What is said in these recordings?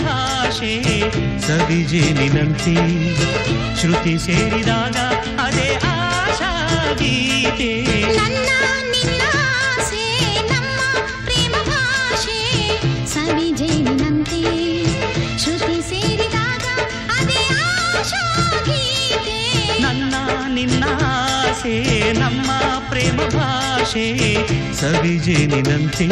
ಭಾಷೆ ಸವಿಜೇನಿನಂತೆ ಶ್ರುತಿ ಸೇರಿದಾಗ ಅದೇ ಆಶಾ ಗೀತೆ ನನ್ನ ನಿನ್ನ ಆಸೆ ನಮ್ಮ ಪ್ರೇಮ ಭಾಷೆ ಸವಿಜೇನಿನಂತೆ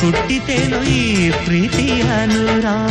ಹುಟ್ಟಿತೇನು ಈ ಪ್ರೀತಿ ಅನುರಾಗ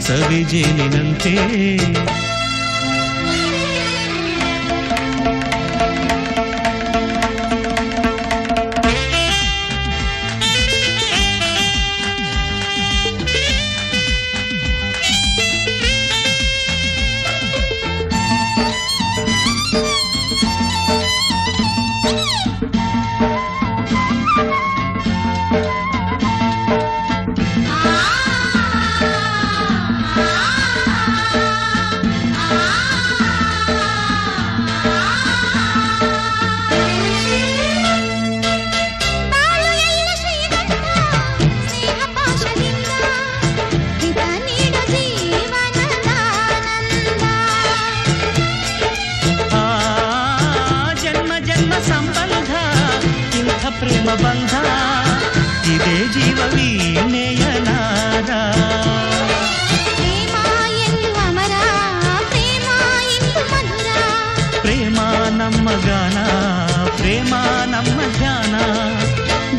ಸವಿಜೇನಿನಂತೆ ಶ್ರುತಿ ಸೇರಿದಾಗ ಅದೇ ಆಶಾ ಗೀತೆ ನನ್ನ ನಿನ್ನ ಆಸೆ ನಮ್ಮ ಪ್ರೇಮ ಭಾಷೆ ಸವಿಜೇನಿನಂತೆ ಅಮರ ಪ್ರೇಮ ಎಂದು ಮಧುರ ಪ್ರೇಮ ನಮ್ಮ ಗಾನ ಪ್ರೇಮ ನಮ್ಮ ಧ್ಯಾನ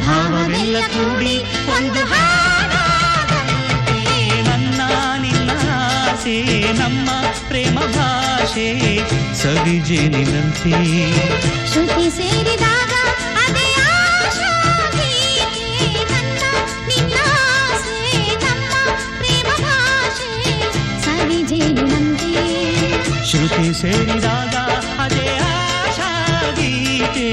ಭಾವವೆಲ್ಲ ಕೂಡಿ ಒಂದು ಹಾಡಾದಂತೆ ನನ್ನ ನಿನ್ನ ಆಸೆ ನಮ್ಮ ಪ್ರೇಮ ಭಾಷೆ ಸವಿಜೇನಿನಂತೆ ಶ್ರುತಿ ಸೇರಿದಾಗ कृषिशेरि दादा गीते